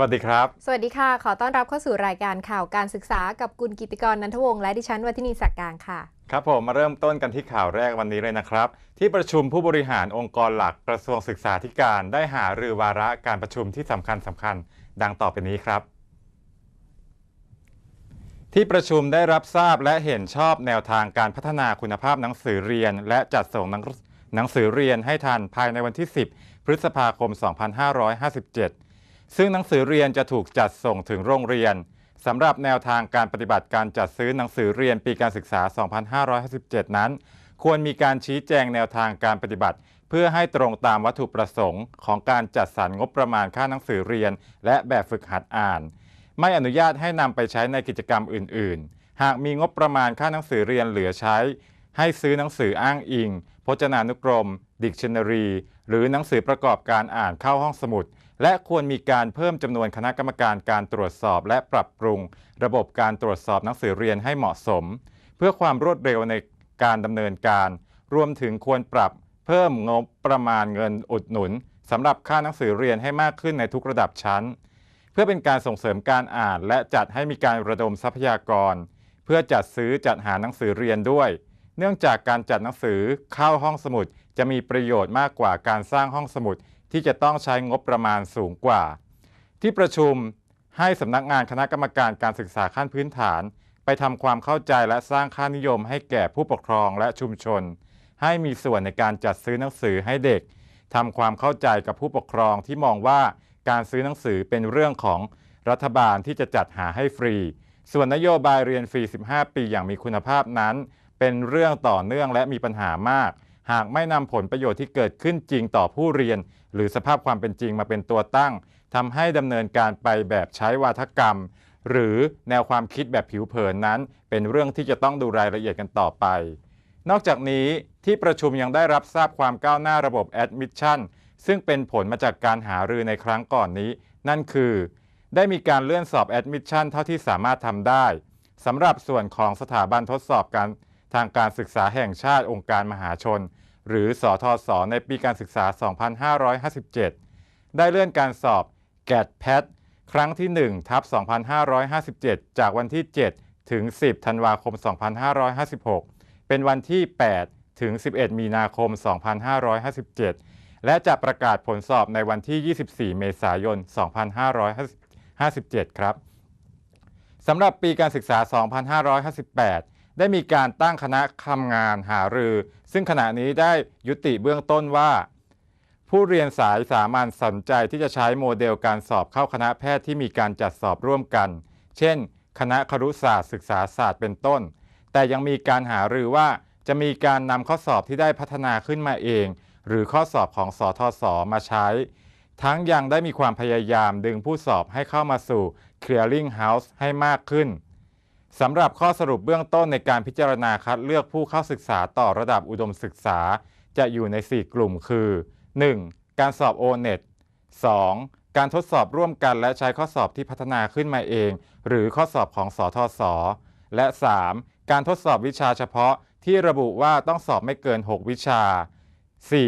วัสดีครับ สวัสดีค่ะ ขอต้อนรับเข้าสู่รายการข่าวการศึกษากับกุลกิติกรนันทวงศ์และดิฉันวัฒนีศักดิ์การค่ะ ครับผมมาเริ่มต้นกันที่ข่าวแรกวันนี้เลยนะครับ ที่ประชุมผู้บริหารองค์กรหลักกระทรวงศึกษาธิการได้หารือวาระการประชุมที่สำคัญสำคัญดังต่อไปนี้ครับ ที่ประชุมได้รับทราบและเห็นชอบแนวทางการพัฒนาคุณภาพหนังสือเรียน และจัดส่งหนังหนังสือเรียนให้ทันภายในวันที่ 10 พฤษภาคม 2557 ซึ่งหนังสือเรียนจะถูกจัดส่งถึงโรงเรียนสำหรับแนวทางการปฏิบัติการจัดซื้อหนังสือเรียนปีการศึกษา 2557 นั้น ควรมีการชี้แจงแนวทางการปฏิบัติ เพื่อให้ตรงตามวัตถุประสงค์ ของการจัดสรรงบประมาณค่าหนังสือเรียน และแบบฝึกหัดอ่าน ไม่อนุญาตให้นำไปใช้ในกิจกรรมอื่น ๆ หากมีงบประมาณค่าหนังสือเรียนเหลือใช้ ให้ซื้อหนังสืออ้างอิง พจนานุกรม ดิกชันนารี หรือหนังสือประกอบการอ่านเข้าห้องสมุด และควรมีการเพิ่มจำนวนคณะกรรมการการตรวจสอบ และปรับปรุง ระบบการตรวจสอบหนังสือเรียนให้เหมาะสม เพื่อความรวดเร็วในการดำเนินการ รวมถึงควรปรับเพิ่มงบประมาณเงินอุดหนุนสำหรับค่าหนังสือเรียนให้มากขึ้นในทุกระดับชั้น เพื่อเป็นการส่งเสริมการอ่านและจัดให้มีการระดมทรัพยากร เพื่อจัดซื้อจัดหาหนังสือเรียนด้วย เนื่องจากการจัดหนังสือเข้าห้องสมุดจะมีประโยชน์มากกว่าการสร้างห้องสมุด ที่จะต้องใช้งบประมาณสูงกว่า ที่ประชุมให้สำนักงานคณะกรรมการการศึกษาขั้นพื้นฐาน ไปทำความเข้าใจและสร้างค่านิยมให้แก่ผู้ปกครองและชุมชน ให้มีส่วนในการจัดซื้อหนังสือให้เด็กทำความเข้าใจกับผู้ปกครองที่มองว่าการซื้อหนังสือเป็นเรื่องของรัฐบาลที่จะจัดหาให้ฟรี ส่วนนโยบายเรียนฟรี 15 ปีอย่างมีคุณภาพนั้น เป็นเรื่องต่อเนื่องและมีปัญหามาก หากไม่นำผลประโยชน์ที่เกิดขึ้นจริงต่อผู้เรียน หรือสภาพความเป็นจริงมาเป็นตัวตั้งทำให้ดำเนินการไปแบบใช้วาทกรรม หรือแนวความคิดแบบผิวเผินนั้น เป็นเรื่องที่จะต้องดูรายละเอียดกันต่อไป นอกจากนี้ที่ประชุมยังได้รับทราบความก้าวหน้าระบบ Admission ซึ่งเป็นผลมาจากการหารือในครั้งก่อนนี้ นั่นคือ ได้มีการเลื่อนสอบ Admission เท่าที่สามารถทำได้สำหรับส่วนของสถาบันทดสอบการ ทางการศึกษาแห่งชาติองค์การมหาชน หรือสอทศในปีการศึกษา 2557 ได้เลื่อนการสอบ GAT PAT ครั้งที่1ทับ2557 จากวันที่ 7 ถึง 10 ธันวาคม 2556 เป็นวันที่ 8 ถึง 11 มีนาคม 2557 และจะประกาศผลสอบในวันที่ 24 เมษายน 2557 ครับสำหรับปีการศึกษา 2558 ได้มีการตั้งคณะทำงานหารือ ซึ่งขณะนี้ได้ยุติเบื้องต้นว่า ผู้เรียนสายสามัญสนใจที่จะใช้โมเดลการสอบเข้าคณะแพทย์ที่มีการจัดสอบร่วมกัน เช่น คณะครุศาสตร์ศึกษาศาสตร์เป็นต้น แต่ยังมีการหารือว่าจะมีการนำข้อสอบที่ได้พัฒนาขึ้นมาเอง หรือข้อสอบของสอทศมาใช้ ทั้งยังได้มีความพยายามดึงผู้สอบให้เข้ามาสู่ Clearing House ให้มากขึ้น สำหรับข้อสรุปเบื้องต้นในการพิจารณาคัดเลือกผู้เข้าศึกษาต่อระดับอุดมศึกษา จะอยู่ใน 4 กลุ่มคือ 1. การสอบ O-NET 2. การทดสอบร่วมกันและใช้ข้อสอบที่พัฒนาขึ้นมาเอง หรือข้อสอบของสอทศและ 3. การทดสอบวิชาเฉพาะที่ระบุว่าต้องสอบไม่เกิน 6 วิชา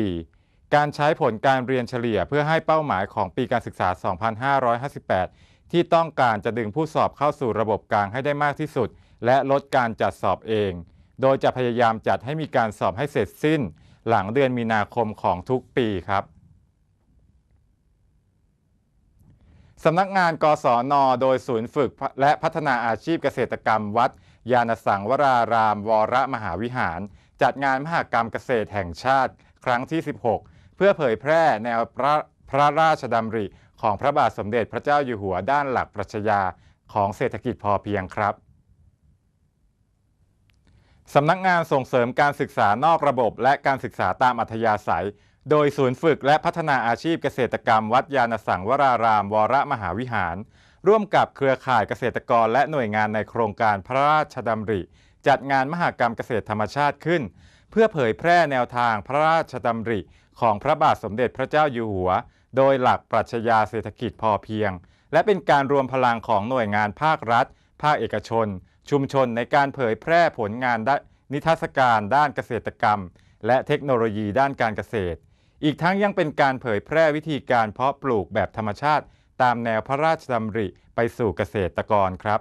4. การใช้ผลการเรียนเฉลี่ยเพื่อให้เป้าหมายของปีการศึกษา 2558 ที่ต้องการจะดึงผู้สอบเข้าสู่ระบบกลางให้ได้มากที่สุด และลดการจัดสอบเอง โดยจะพยายามจัดให้มีการสอบให้เสร็จสิ้น หลังเดือนมีนาคมของทุกปีครับสำนักงานกศน โดยศูนย์ฝึกและพัฒนาอาชีพเกษตรกรรมวัด ยานสังวราราม วรมหาวิหาร จัดงานมหากรรมเกษตรแห่งชาติ ครั้งที่ 16 เพื่อเผยแพร่แนวพระพระราชดำริ ของพระบาทสมเด็จพระเจ้าอยู่หัวด้านหลักปรัชญาของเศรษฐกิจพอเพียงครับสำนักงานส่งเสริมการศึกษานอกระบบ และการศึกษาตามอัธยาศัย โดยศูนย์ฝึกและพัฒนาอาชีพเกษตรกรรม วัดยานสังวราราม วรมหาวิหาร ร่วมกับเครือข่ายเกษตรกรและหน่วยงานในโครงการพระราชดำริ จัดงานมหกรรมเกษตรธรรมชาติขึ้น เพื่อเผยแพร่แนวทางพระราชดำริ ของพระบาทสมเด็จพระเจ้าอยู่หัว โดยหลักปรัชญาเศรษฐกิจพอเพียง และเป็นการรวมพลังของหน่วยงานภาครัฐ ภาคเอกชน ชุมชนในการเผยแพร่ผลงานด้นนิทรรศการด้านเกษตรกรรม และเทคโนโลยีด้านการเกษตร อีกทั้งยังเป็นการเผยแพร่วิธีการเพาะปลูกแบบธรรมชาติ ตามแนวพระราชดำริไปสู่เกษตรกรครับ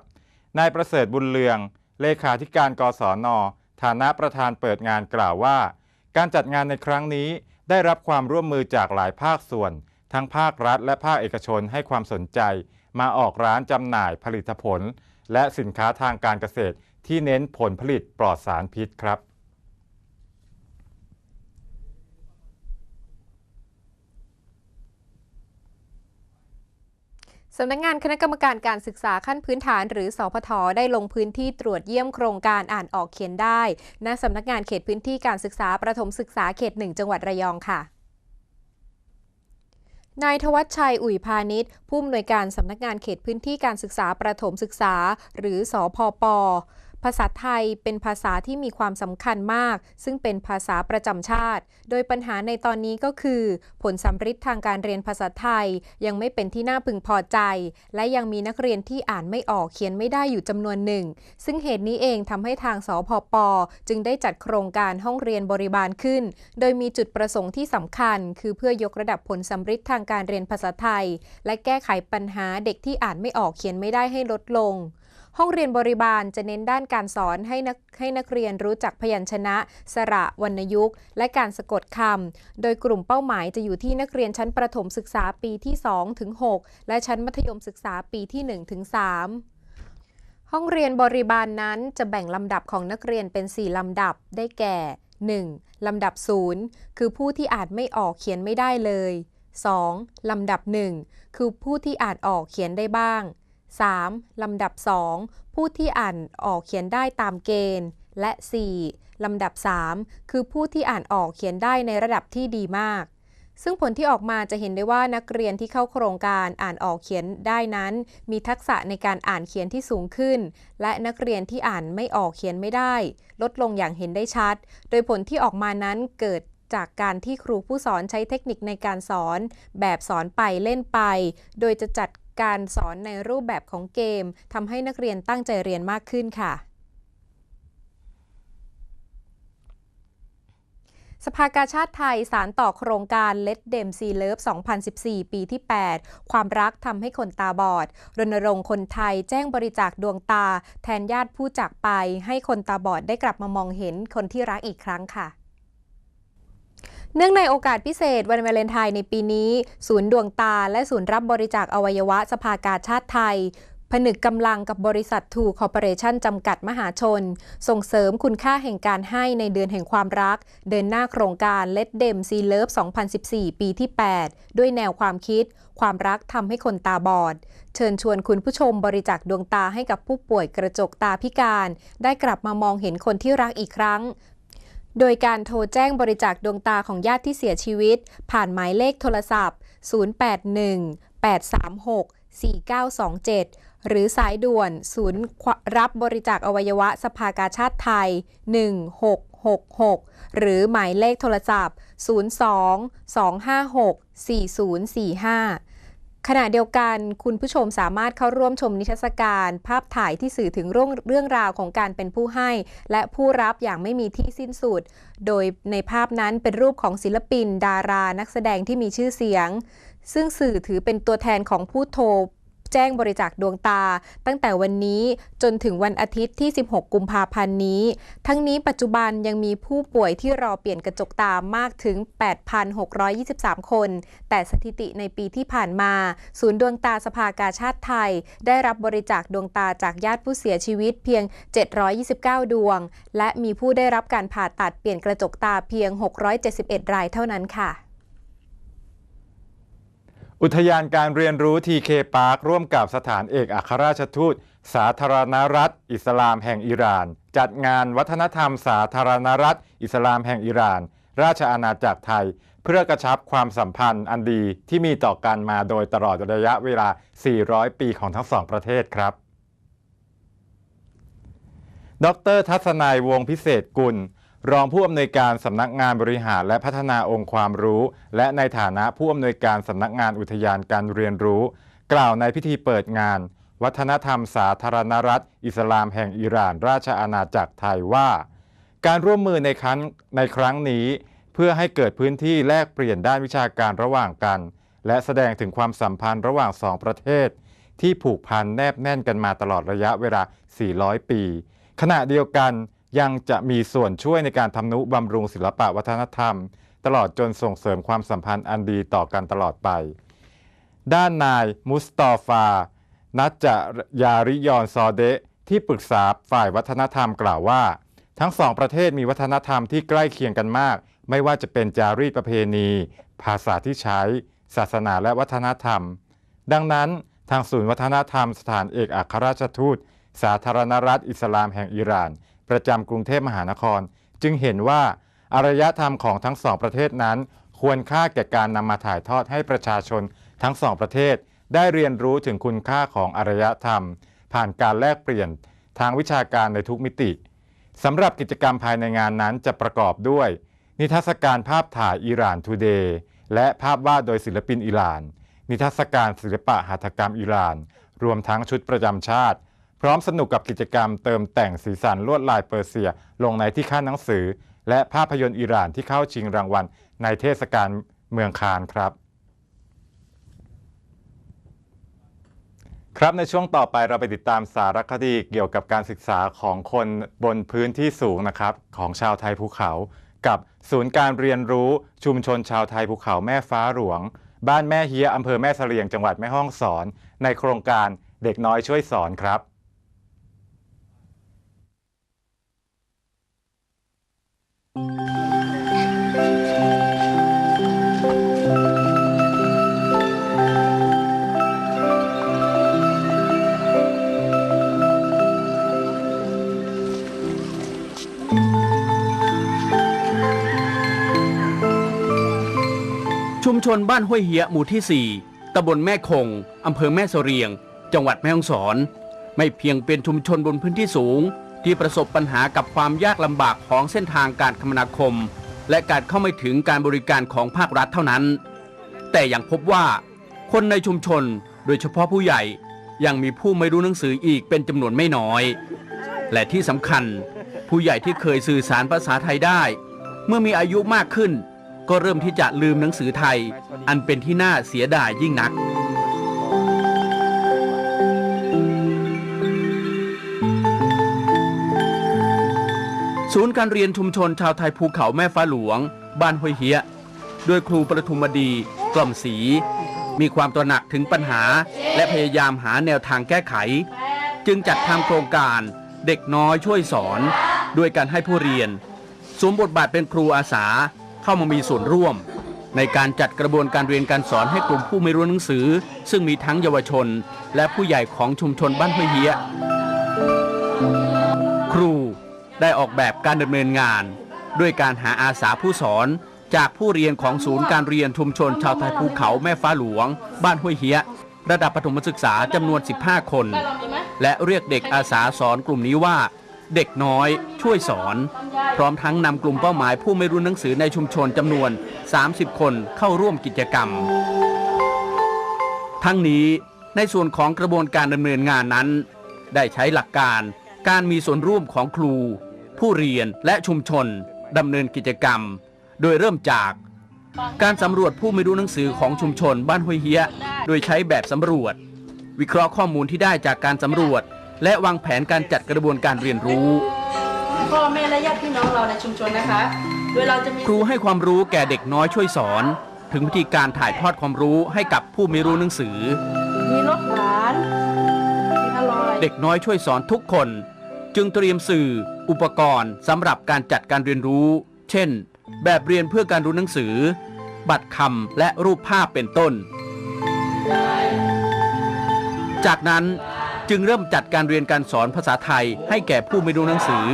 นายประเสริฐบุญเลือง เลขาธิการกศน ฐานะประธานเปิดงานกล่าวว่า การจัดงานในครั้งนี้ได้รับความร่วมมือจากหลายภาคส่วน ทั้งภาครัฐและภาคเอกชนให้ความสนใจ มาออกร้านจำหน่ายผลิตผล และสินค้าทางการเกษตร ที่เน้นผลผลิตปลอดสารพิษครับสำนักงานคณะกรรมการการศึกษาขั้นพื้นฐานหรือสพทได้ลงพื้นที่ตรวจเยี่ยมโครงการอ่านออกเขียนได้ณสำนักงานเขตพื้นที่การศึกษาประถมศึกษาเขตหนึ่งจังหวัดระยองค่ะ นายทวัชชัยอุ่ยพาณิชย์ผู้อำนวยการสำนักงานเขตพื้นที่การศึกษาประถมศึกษา หรือสอพป ภาษาไทยเป็นภาษาที่มีความสำคัญมาก ซึ่งเป็นภาษาประจำชาติ โดยปัญหาในตอนนี้ก็คือ ผลสัมฤทธิ์ทางการเรียนภาษาไทยยังไม่เป็นที่น่าพึงพอใจ และยังมีนักเรียนที่อ่านไม่ออกเขียนไม่ได้อยู่จำนวนหนึ่ง ซึ่งเหตุนี้เองทำให้ทางสพป จึงได้จัดโครงการห้องเรียนบริบาลขึ้น โดยมีจุดประสงค์ที่สำคัญ คือเพื่อยกระดับผลสัมฤทธิ์ทางการเรียนภาษาไทย และแก้ไขปัญหาเด็กที่อ่านไม่ออกเขียนไม่ได้ให้ลดลง ห้องเรียนบริบาลจะเน้นด้านการสอนให้นักให้นักเรียนรู้จักพยัญชนะ สระวรรณยุกต์ และการสะกดคำ โดยกลุ่มเป้าหมายจะอยู่ที่นักเรียนชั้นประถมศึกษาปีที่2ถึง6และชั้นมัธยมศึกษาปีที่1ถึง3ห้องเรียนบริบาลนั้นจะแบ่งลำดับของนักเรียนเป็น 4 ลำดับ ได้แก่ 1. ลำดับ 0 คือผู้ที่อ่านไม่ออกเขียนไม่ได้เลย 2. ลำดับ 1 คือผู้ที่อ่านออกเขียนได้บ้าง 3. ลำดับ 2 ผู้ที่อ่านออกเขียนได้ตามเกณฑ์ และ 4. ลำดับ 3 คือผู้ที่อ่านออกเขียนได้ในระดับที่ดีมาก ซึ่งผลที่ออกมาจะเห็นได้ว่านักเรียนที่เข้าโครงการอ่านออกเขียนได้นั้น มีทักษะในการอ่านเขียนที่สูงขึ้น และนักเรียนที่อ่านไม่ออกเขียนไม่ได้ ลดลงอย่างเห็นได้ชัด โดยผลที่ออกมานั้นเกิดจากการที่ครูผู้สอนใช้เทคนิคในการสอน แบบสอนไปเล่นไป โดยจะจัด การสอนในรูปแบบของเกมทำให้นักเรียนตั้งใจเรียนมากขึ้นค่ะสภากาชาติไทยสารต่อโครงการ Let Them See Love 2014 ปีที่ 8 ความรักทำให้คนตาบอด รณรงค์คนไทยแจ้งบริจาคดวงตา แทนญาติผู้จากไป ให้คนตาบอดได้กลับมามองเห็นคนที่รักอีกครั้งค่ะ เนื่องในโอกาสพิเศษวันวาเลนไทน์ในปีนี้ ศูนย์ดวงตาและศูนย์รับบริจาคอวัยวะสภากาชาติไทย ผนึกกำลังกับบริษัททูคอร์ปอเรชั่นจำกัดมหาชน ส่งเสริมคุณค่าแห่งการให้ในเดือนแห่งความรัก เดินหน้าโครงการ Let Them See Love 2014 ปีที่ 8 ด้วยแนวความคิด ความรักทำให้คนตาบอด เชิญชวนคุณผู้ชมบริจาคดวงตาให้กับผู้ป่วยกระจกตาพิการ ได้กลับมามองเห็นคนที่รักอีกครั้ง โดยการโทรแจ้งบริจาคดวงตาของญาติที่เสียชีวิต ผ่านหมายเลขโทรศัพท์ 081-836-4927 หรือสายด่วน ศูนย์รับบริจาคอวัยวะสภากาชาติไทย 1666 หรือหมายเลขโทรศัพท์ 02-256-4045 ขณะเดียวกันคุณผู้ชมสามารถเข้าร่วมชมนิทรรศการ ภาพถ่ายที่สื่อถึงเรื่องเรื่องราวของการเป็นผู้ให้ และผู้รับอย่างไม่มีที่สิ้นสุด โดยในภาพนั้นเป็นรูปของศิลปิน ดารานักแสดงที่มีชื่อเสียง ซึ่งสื่อถือเป็นตัวแทนของผู้โทร แจ้งบริจาคดวงตา ตั้งแต่วันนี้จนถึงวันอาทิตย์ที่ 16 กุมภาพันธ์นี้ ทั้งนี้ปัจจุบันยังมีผู้ป่วยที่รอเปลี่ยนกระจกตามากถึง 8,623 คน แต่สถิติในปีที่ผ่านมา ศูนย์ดวงตาสภากาชาติไทย ได้รับบริจาคดวงตาจากญาติผู้เสียชีวิตเพียง 729 ดวง และมีผู้ได้รับการผ่าตัดเปลี่ยนกระจกตาเพียง 671 รายเท่านั้นค่ะ อุทยานการเรียนรู้ TK Park ร่วมกับสถานเอกอัครราชทูต สาธารณรัฐ อิสลามแห่งอิหร่าน จัดงานวัฒนธรรมสาธารณรัฐ อิสลามแห่งอิหร่าน ราชอาณาจักรไทย เพื่อกระชับความสัมพันธ์อันดีที่มีต่อกันมาโดยตลอดระยะเวลา 400 ปีของทั้งสองประเทศครับ ดร ทัศนายวงพิเศษกุล รองผู้อำนวยการสำนักงานบริหารและพัฒนาองค์ความรู้ และในฐานะผู้อำนวยการสำนักงานอุทยานการเรียนรู้ กล่าวในพิธีเปิดงาน วัฒนธรรมสาธารณรัฐ อิสลามแห่งอิหร่าน ราชอาณาจักรไทยว่า การร่วมมือในครั้งในครั้งนี้ เพื่อให้เกิดพื้นที่แลกเปลี่ยนด้านวิชาการระหว่างกัน และแสดงถึงความสัมพันธ์ระหว่างสองประเทศ ที่ผูกพันแนบแน่นกันมาตลอดระยะเวลา 400 ปี ขณะเดียวกัน ยังจะมีส่วนช่วยในการทำนุบำรุงศิลปะวัฒนธรรม ตลอดจนส่งเสริมความสัมพันธ์อันดีต่อกันตลอดไป ด้านนายมุสตอฟา นัจยาริยอนซอเดะที่ปรึกษาฝ่ายวัฒนธรรมกล่าวว่า ทั้งสองประเทศมีวัฒนธรรมที่ใกล้เคียงกันมาก ไม่ว่าจะเป็นจารีตประเพณี ภาษาที่ใช้ ศาสนาและวัฒนธรรม ดังนั้นทางศูนย์วัฒนธรรมสถานเอกอัครราชทูต สาธารณรัฐอิสลามแห่งอิหร่าน ประจำกรุงเทพมหานคร จึงเห็นว่าอารยธรรมของทั้งสองประเทศนั้น ควรค่าแก่การนำมาถ่ายทอดให้ประชาชนทั้งสองประเทศ ได้เรียนรู้ถึงคุณค่าของอารยธรรม ผ่านการแลกเปลี่ยนทางวิชาการในทุกมิติสำหรับกิจกรรมภายในงานนั้นจะประกอบด้วย นิทรรศการภาพถ่ายอิหร่านทูเดย์และภาพวาดโดยศิลปินอิหร่าน นิทรรศการศิลปะหัตถกรรมอิหร่าน รวมทั้งชุดประจำชาติ พร้อมสนุกกับกิจกรรมเติมแต่งสีสันลวดลายเปอร์เซีย ลงในที่ขั้นหนังสือ และภาพยนตร์อิหร่านที่เข้าชิงรางวัลในเทศกาลเมืองคานครับ ครับในช่วงต่อไปเราไปติดตามสารคดีเกี่ยวกับการศึกษาของคนบนพื้นที่สูงนะครับ ของชาวไทยภูเขา กับศูนย์การเรียนรู้ชุมชนชาวไทยภูเขาแม่ฟ้าหลวง บ้านแม่เฮียอำเภอแม่เสลียงจังหวัดแม่ฮ่องสอน ในโครงการเด็กน้อยช่วยสอนครับ ชุมชนบ้านห้วยเฮียหมู่ที่ 4 ตำบลแม่คง อำเภอแม่เสเรียง จังหวัดแม่ฮ่องสอน ไม่เพียงเป็นชุมชนบนพื้นที่สูง ที่ประสบปัญหากับความยากลำบากของเส้นทางการคมนาคม และการเข้าไม่ถึงการบริการของภาครัฐเท่านั้น แต่ยังพบว่า คนในชุมชนโดยเฉพาะผู้ใหญ่ยังมีผู้ไม่รู้หนังสืออีกเป็นจำนวนไม่น้อย และที่สำคัญ ผู้ใหญ่ที่เคยสื่อสารภาษาไทยได้ เมื่อมีอายุมากขึ้น ก็เริ่มที่จะลืมหนังสือไทย อันเป็นที่น่าเสียดายยิ่งนัก ศูนย์การเรียนชุมชนชาวไทยภูเขาแม่ฟ้าหลวง บ้านห้วยเฮียโดยครูประทุมดีกล่อมศรีมีความตระหนักถึงปัญหา และพยายามหาแนวทางแก้ไข จึงจัดทำโครงการเด็กน้อยช่วยสอน ด้วยการให้ผู้เรียนสวมบทบาทเป็นครูอาสาเข้ามามีส่วนร่วม ในการจัดกระบวนการเรียนการสอนให้กลุ่มผู้ไม่รู้หนังสือ ซึ่งมีทั้งเยาวชน และผู้ใหญ่ของชุมชนบ้านห้วยเฮียครู ได้ออกแบบการดำเนินงาน ด้วยการหาอาสาผู้สอนจากผู้เรียนของศูนย์การเรียนชุมชนชาวไทยภูเขาแม่ฟ้าหลวง บ้านห้วยเฮียระดับประถมศึกษาจำนวน 15 คน และเรียกเด็กอาสาสอนกลุ่มนี้ว่า เด็กน้อยช่วยสอน พร้อมทั้งนำกลุ่มเป้าหมายผู้ไม่รู้หนังสือในชุมชนจำนวน 30 คนเข้าร่วมกิจกรรม ทั้งนี้ในส่วนของกระบวนการดำเนินงานนั้น ได้ใช้หลักการการมีส่วนร่วมของครู ผู้เรียนและชุมชนดำเนินกิจกรรม โดยเริ่มจาก การสำรวจผู้ไม่รู้หนังสือของชุมชนบ้านห้วยเฮีย โดยใช้แบบสำรวจ วิเคราะห์ข้อมูลที่ได้จากการสำรวจ และวางแผนการจัดกระบวนการเรียนรู้ พ่อแม่และญาติพี่น้องเราในชุมชนนะคะ โดยเราจะมีครูให้ความรู้แก่เด็กน้อยช่วยสอน ถึงวิธีการถ่ายทอดความรู้ให้กับผู้ไม่รู้หนังสือ มีรสหวานกินอร่อย เด็กน้อยช่วยสอนทุกคน จึงเตรียมสื่อ อุปกรณ์สำหรับการจัดการเรียนรู้ เช่น แบบเรียนเพื่อการรู้หนังสือ บัตรคำและรูปภาพเป็นต้น จากนั้นจึงเริ่มจัดการเรียนการสอนภาษาไทยให้แก่ผู้ไม่รู้หนังสือ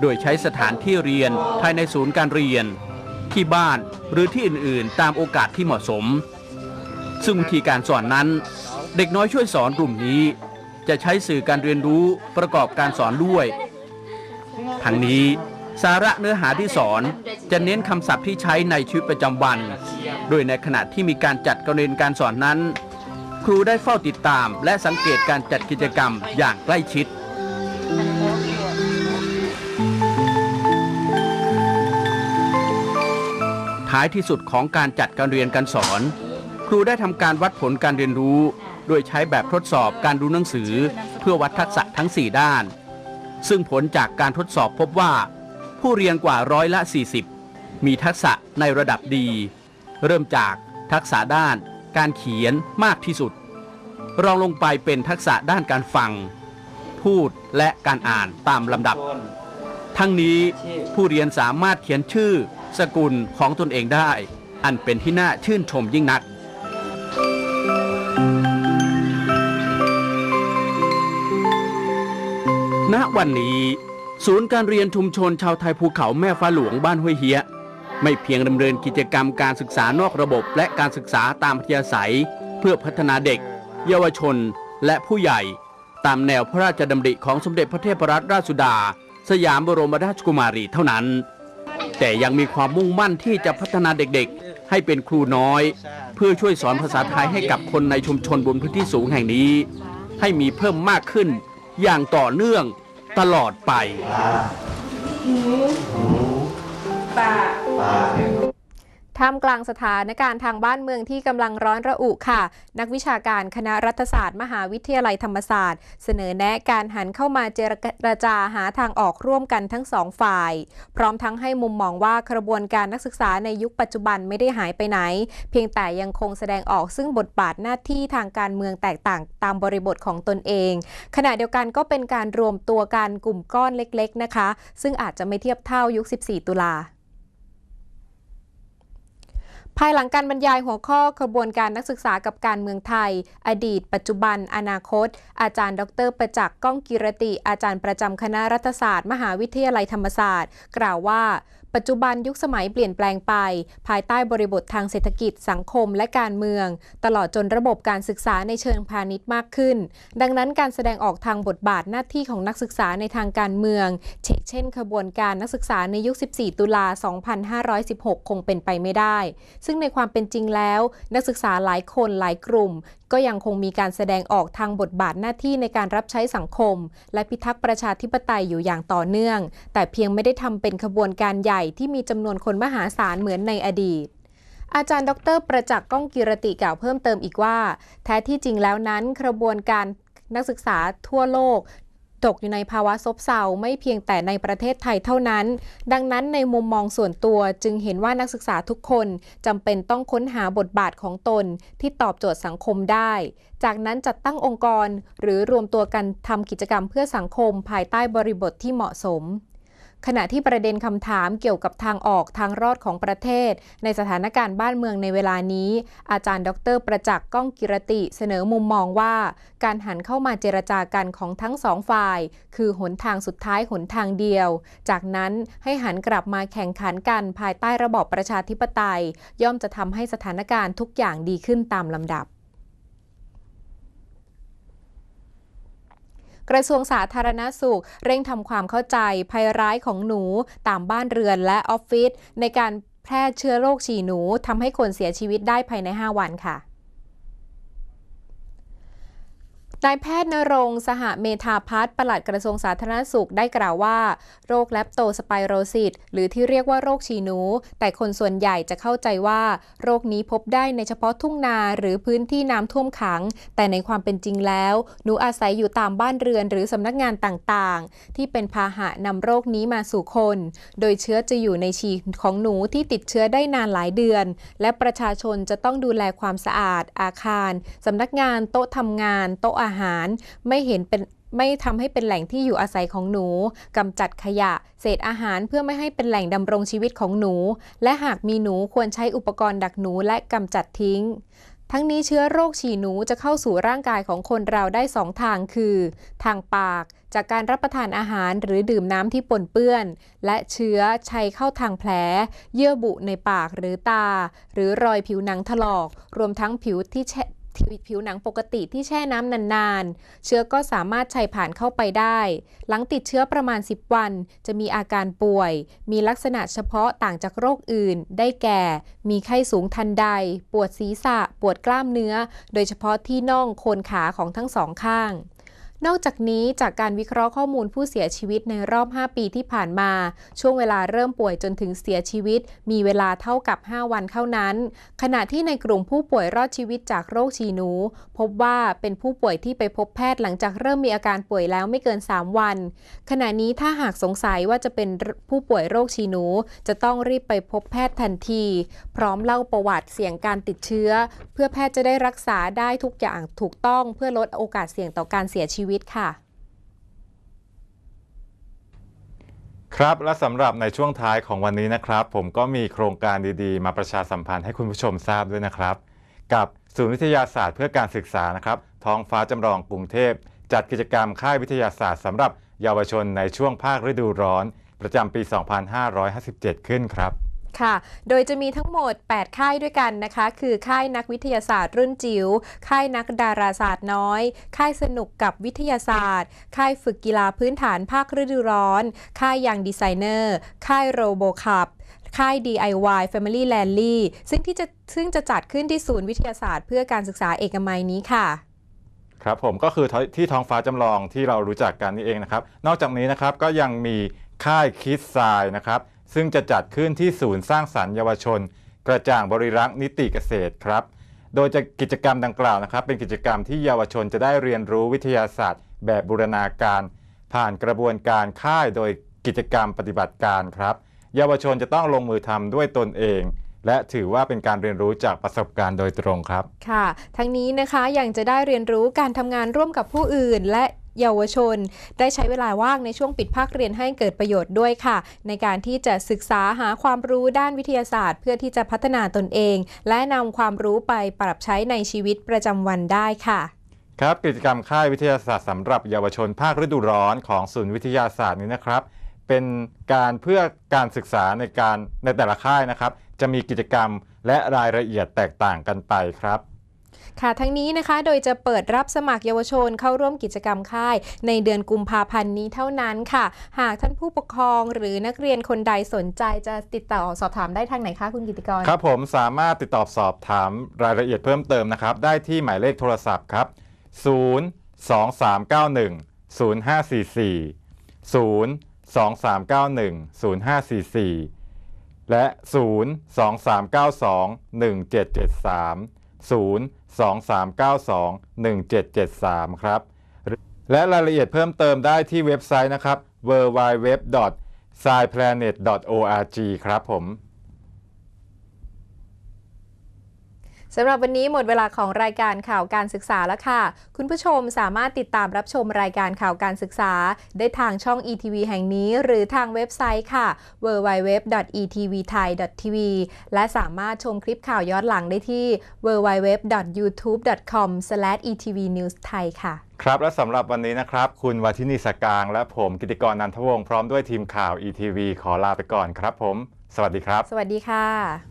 โดยใช้สถานที่เรียนภายในศูนย์การเรียน ที่บ้านหรือที่อื่นๆ ตามโอกาสที่เหมาะสม ซึ่งวิธีการสอนนั้น เด็กน้อยช่วยสอนกลุ่มนี้ จะใช้สื่อการเรียนรู้ประกอบการสอนด้วย ทั้งนี้สาระเนื้อหาที่สอนจะเน้นคำศัพท์ที่ใช้ในชีวิตประจำวัน โดยในขณะที่มีการจัดการเรียนการสอนนั้น ครูได้เฝ้าติดตาม และสังเกตการจัดกิจกรรมอย่างใกล้ชิด ท้ายที่สุดของการจัดการเรียนการสอน ครูได้ทำการวัดผลการเรียนรู้ โดยใช้แบบทดสอบการดูหนังสือ เพื่อวัดทักษะทั้ง 4 ด้าน ซึ่งผลจากการทดสอบพบว่า ผู้เรียนกว่าร้อยละ 40 มีทักษะในระดับดี เริ่มจากทักษะด้านการเขียนมากที่สุด รองลงไปเป็นทักษะด้านการฟัง พูดและการอ่านตามลำดับ ทั้งนี้ผู้เรียนสามารถเขียนชื่อ สกุลของตนเองได้ อันเป็นที่น่าชื่นชมยิ่งนัก ณวันนี้ ศูนย์การเรียนชุมชนชาวไทยภูเขาแม่ฟ้าหลวงบ้านห้วยเฮียไม่เพียงดำเนินกิจกรรมการศึกษานอกระบบและการศึกษาตามพยาศัย เพื่อพัฒนาเด็ก เยาวชน และผู้ใหญ่ ตามแนวพระราชดำริของสมเด็จพระเทพรัตนราชสุดา สยามบรมราชกุมารีเท่านั้น แต่ยังมีความมุ่งมั่นที่จะพัฒนาเด็กๆ ให้เป็นครูน้อย เพื่อช่วยสอนภาษาไทยให้กับคนในชุมชนบนพื้นที่สูงแห่งนี้ ให้มีเพิ่มมากขึ้นอย่างต่อเนื่อง ตลอดไป ท่ามกลางสถานการณ์ทางบ้านเมืองที่กำลังร้อนระอุค่ะ นักวิชาการคณะรัฐศาสตร์ มหาวิทยาลัยธรรมศาสตร์ เสนอแนะการหันเข้ามาเจรจาหาทางออกร่วมกันทั้งสองฝ่าย พร้อมทั้งให้มุมมองว่ากระบวนการนักศึกษาในยุคปัจจุบันไม่ได้หายไปไหน เพียงแต่ยังคงแสดงออกซึ่งบทบาทหน้าที่ทางการเมืองแตกต่างตามบริบทของตนเอง ขณะเดียวกันก็เป็นการรวมตัวกันกลุ่มก้อนเล็ก ๆ นะคะ ซึ่งอาจจะไม่เทียบเท่ายุค 14 ตุลา ภายหลังการบรรยายหัวข้อกระบวนการนักศึกษากับการเมืองไทย อดีต ปัจจุบัน อนาคต อาจารย์ ดร ประจักษ์ก้องกิรติ อาจารย์ประจำคณะรัฐศาสตร์ มหาวิทยาลัยธรรมศาสตร์ กล่าวว่า ปัจจุบันยุคสมัยเปลี่ยนแปลงไป ภายใต้บริบททางเศรษฐกิจสังคมและการเมือง ตลอดจนระบบการศึกษาในเชิงพาณิชย์มากขึ้น ดังนั้นการแสดงออกทางบทบาทหน้าที่ของนักศึกษาในทางการเมือง เช่นเช่นขบวนการนักศึกษาในยุค 14 ตุลา 2516 คงเป็นไปไม่ได้ ซึ่งในความเป็นจริงแล้ว นักศึกษาหลายคนหลายกลุ่ม ก็ยังคงมีการแสดงออกทางบทบาทหน้าที่ในการรับใช้สังคม และพิทักษ์ประชาธิปไตยอยู่อย่างต่อเนื่อง แต่เพียงไม่ได้ทำเป็นขบวนการใหญ่ที่มีจำนวนคนมหาศาลเหมือนในอดีตอาจารย์ดร ประจักษ์ก้องกิรติกล่าวเพิ่มเติมอีกว่า แท้ที่จริงแล้วนั้นกระบวนการนักศึกษาทั่วโลก ตกอยู่ในภาวะซบเซาไม่เพียงแต่ในประเทศไทยเท่านั้น ดังนั้นในมุมมองส่วนตัวจึงเห็นว่านักศึกษาทุกคนจำเป็นต้องค้นหาบทบาทของตนที่ตอบโจทย์สังคมได้ จากนั้นจัดตั้งองค์กร หรือรวมตัวกันทำกิจกรรมเพื่อสังคมภายใต้บริบทที่เหมาะสม ขณะที่ประเด็นคำถามเกี่ยวกับทางออกทางรอดของประเทศ ในสถานการณ์บ้านเมืองในเวลานี้ อาจารย์ดร ประจักษ์ก้องกิรติเสนอมุมมองว่า การหันเข้ามาเจรจากันของทั้งสองฝ่าย คือหนทางสุดท้ายหนทางเดียว จากนั้นให้หันกลับมาแข่งขันกันภายใต้ระบอบประชาธิปไตย ย่อมจะทำให้สถานการณ์ทุกอย่างดีขึ้นตามลำดับ กระทรวงสาธารณสุข เร่งทำความเข้าใจภัยร้ายของหนูตามบ้านเรือนและออฟฟิศในการแพร่เชื้อโรคฉี่หนูทำให้คนเสียชีวิตได้ภายใน 5 วันค่ะ นายแพทย์นรงสหเมธาพัฒน์ปลัดกระทรวงสาธารณสุขได้กล่าวว่า โรคแลปโตสไปโรซิสหรือที่เรียกว่าโรคฉีหนู แต่คนส่วนใหญ่จะเข้าใจว่า โรคนี้พบได้ในเฉพาะทุ่งนาหรือพื้นที่น้ำท่วมขัง แต่ในความเป็นจริงแล้ว หนูอาศัยอยู่ตามบ้านเรือนหรือสำนักงานต่างๆ ที่เป็นพาหะนำโรคนี้มาสู่คน โดยเชื้อจะอยู่ในฉี่ของหนูที่ติดเชื้อได้นานหลายเดือน และประชาชนจะต้องดูแลความสะอาด อาคารสำนักงานโต๊ะทำงานโต๊ะอาหาร ไม่เห็นเป็นไม่ทำให้เป็นแหล่งที่อยู่อาศัยของหนูกำจัดขยะ เศษอาหารเพื่อไม่ให้เป็นแหล่งดำรงชีวิตของหนู และหากมีหนูควรใช้อุปกรณ์ดักหนูและกำจัดทิ้ง ทั้งนี้เชื้อโรคฉี่หนูจะเข้าสู่ร่างกายของคนเราได้สองทางคือ ทางปาก จากการรับประทานอาหารหรือดื่มน้ำที่ปนเปื้อน และเชื้อชัยเข้าทางแผล เยื่อบุในปากหรือตา หรือรอยผิวหนังถลอก รวมทั้งผิวที่ ผิวหนังปกติที่แช่น้ำนานๆ เชื้อก็สามารถชัยผ่านเข้าไปได้ หลังติดเชื้อประมาณ 10 วัน จะมีอาการป่วย มีลักษณะเฉพาะต่างจากโรคอื่น ได้แก่ มีไข้สูงทันใด ปวดศีรษะ ปวดกล้ามเนื้อ โดยเฉพาะที่น่องโคนขาของทั้งสองข้าง นอกจากนี้จากการวิเคราะห์ข้อมูลผู้เสียชีวิตในรอบ 5 ปีที่ผ่านมา ช่วงเวลาเริ่มป่วยจนถึงเสียชีวิต มีเวลาเท่ากับ 5 วันเท่านั้น ขณะที่ในกลุ่มผู้ป่วยรอดชีวิตจากโรคฉีหนู พบว่าเป็นผู้ป่วยที่ไปพบแพทย์หลังจากเริ่มมีอาการป่วยแล้วไม่เกิน 3 วัน ขณะนี้ถ้าหากสงสัยว่าจะเป็นผู้ป่วยโรคฉีหนู จะต้องรีบไปพบแพทย์ทันที พร้อมเล่าประวัติเสี่ยงการติดเชื้อ เพื่อแพทย์จะได้รักษาได้ทุกอย่างถูกต้องเพื่อลดโอกาสเสี่ยงต่อการเสียชีวิตค่ะ ครับและสำหรับในช่วงท้ายของวันนี้นะครับ ผมก็มีโครงการดีๆ มาประชาสัมพันธ์ให้คุณผู้ชมทราบด้วยนะครับ กับศูนย์วิทยาศาสตร์เพื่อการศึกษานะครับ ท้องฟ้าจำลองกรุงเทพ จัดกิจกรรมค่ายวิทยาศาสตร์สำหรับเยาวชนในช่วงภาคฤดูร้อน ประจำปี 2557 ขึ้นครับ ค่ะ โดยจะมีทั้งหมด 8 ค่ายด้วยกันนะคะ คือค่ายนักวิทยาศาสตร์รุ่นจิ๋ว ค่ายนักดาราศาสตร์น้อย ค่ายสนุกกับวิทยาศาสตร์ ค่ายฝึกกีฬาพื้นฐานภาคฤดูร้อน ค่ายยังดีไซเนอร์ ค่ายโรโบคับค่าย DIY Family l a n d l y ซึ่งที่จะซึ่งจะจัดขึ้นที่ศูนย์วิทยาศาสตร์ เพื่อการศึกษาเอกมัยนี้ค่ะ ครับผมก็คือที่ท้องฟ้าจำลองที่เรารู้จักกันนี่เองนะครับ นอกจากนี้นะครับก็ยังมีค่ายคิดทรายนะครับ ซึ่งจะจัดขึ้นที่ศูนย์สร้างสรรค์เยาวชน กระจ่างบริรักษ์นิติเกษตรครับ โดยจะกิจกรรมดังกล่าวนะครับ เป็นกิจกรรมที่เยาวชนจะได้เรียนรู้วิทยาศาสตร์ แบบบูรณาการ ผ่านกระบวนการค่ายโดยกิจกรรมปฏิบัติการครับ เยาวชนจะต้องลงมือทำด้วยตนเองและถือว่าเป็นการเรียนรู้จากประสบการณ์โดยตรงครับ ค่ะ ทั้งนี้นะคะยังจะได้เรียนรู้การทำงานร่วมกับผู้อื่น และ เยาวชน ได้ใช้เวลาว่างในช่วงปิดภาคเรียนให้เกิดประโยชน์ด้วยค่ะ ในการที่จะศึกษาหาความรู้ด้านวิทยาศาสตร์ เพื่อที่จะพัฒนาตนเอง และนำความรู้ไปปรับใช้ในชีวิตประจำวันได้ค่ะครับกิจกรรมค่ายวิทยาศาสตร์สำหรับเยาวชนภาคฤดูร้อนของศูนย์วิทยาศาสตร์นี้นะครับ เป็นการเพื่อการศึกษาในการในแต่ละค่ายนะครับ จะมีกิจกรรมและรายละเอียดแตกต่างกันไปครับ ค่ะทั้งนี้นะคะโดยจะเปิดรับสมัครเยาวชนเข้าร่วมกิจกรรมค่าย ในเดือนกุมภาพันธ์นี้เท่านั้นค่ะ หากท่านผู้ปกครองหรือนักเรียนคนใดสนใจจะติดต่อสอบถามได้ทางไหนคะคุณกิติกรครับผมสามารถติดต่อสอบถามรายละเอียดเพิ่มเติมนะครับ ได้ที่หมายเลขโทรศัพท์ครับ 0 2 3 9 1 0 5 4 4 0 2 3 9 1 0 5 4 4 และ 0 2 3 9 2 1 7 7 3 0 2 3 9 2 1 7 7 3 ครับ และรายละเอียดเพิ่มเติมได้ที่เว็บไซต์นะครับ w w w s c i p l a n e t o r g ครับผม สำหรับวันนี้หมดเวลาของรายการข่าวการศึกษาแล้วค่ะ คุณผู้ชมสามารถติดตามรับชมรายการข่าวการศึกษา ได้ทางช่อง ETV แห่งนี้ หรือทางเว็บไซต์ค่ะ www.etvthai.tv และสามารถชมคลิปข่าวย้อนหลังได้ที่ www.youtube.com/etvnewsthai ค่ะ ครับ และสำหรับวันนี้นะครับ คุณวัทินีสกาง และผมกิติกรนันทวงศ์พร้อมด้วยทีมข่าว ETV ขอลาไปก่อนครับผม สวัสดีครับ สวัสดีค่ะ